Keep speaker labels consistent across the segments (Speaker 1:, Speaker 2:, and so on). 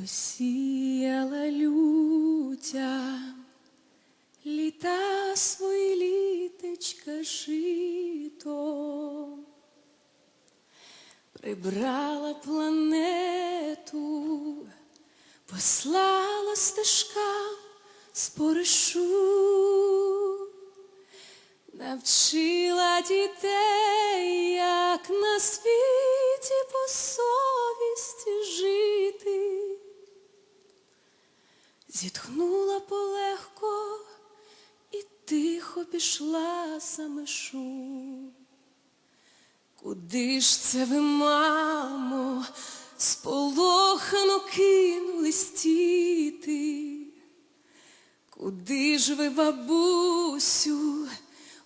Speaker 1: Посіяла лютя літа свої літечка жито, прибрала планету, послала стежкам споришу, навчила дітей, як на світі по Зітхнула полегко і тихо пішла за межу. Куди ж це ви, мамо, сполохано кинулись тіти? Куди ж ви, бабусю,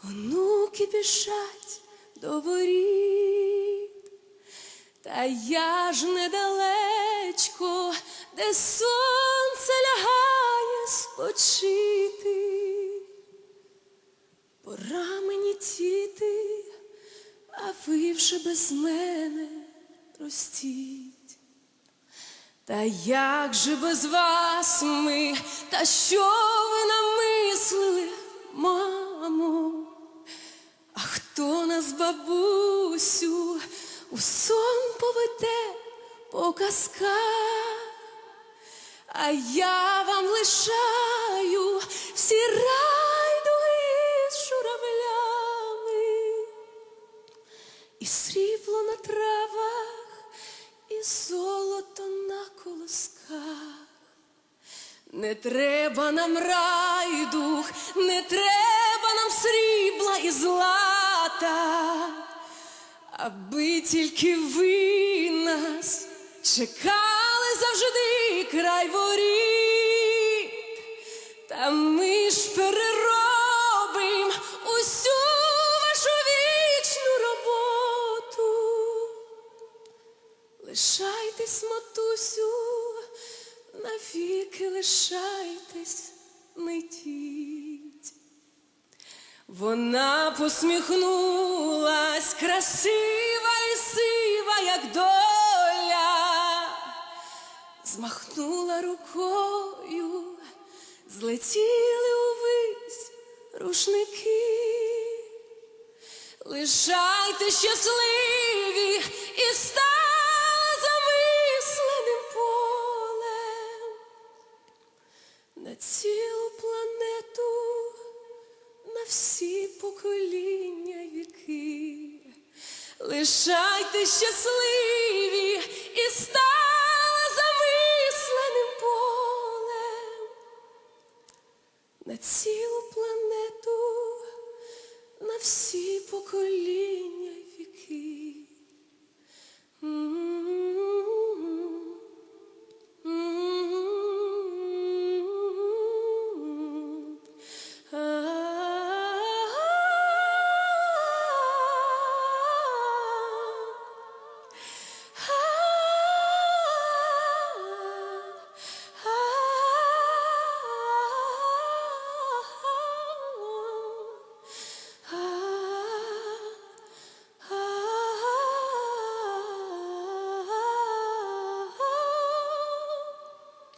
Speaker 1: онуки біжать до воріт? Та я ж недалечко, де сонце лягає спочити. Пора мені тіти, а ви вже без мене простіть. Та як же без вас ми, та що ви намислили, мамо? А хто нас, бабусю, у сон поведе по казках? А я вам лишаю всі райдуги з журавлями, і срібло на травах, і золото на колосках. Не треба нам райдух, не треба нам срібла і злата, аби тільки ви нас чекали завжди край воріт, та ми ж переробим усю вашу вічну роботу. Лишайтесь, матусю, навіки лишайтесь, не йдіть. Вона посміхнулась, красива і сива, як доля, злетіли увись рушники. Лишайте щасливі і стали замисленим полем на цілу планету, на всі покоління віки. Лишайте щасливі на цілу планету, на всі покоління.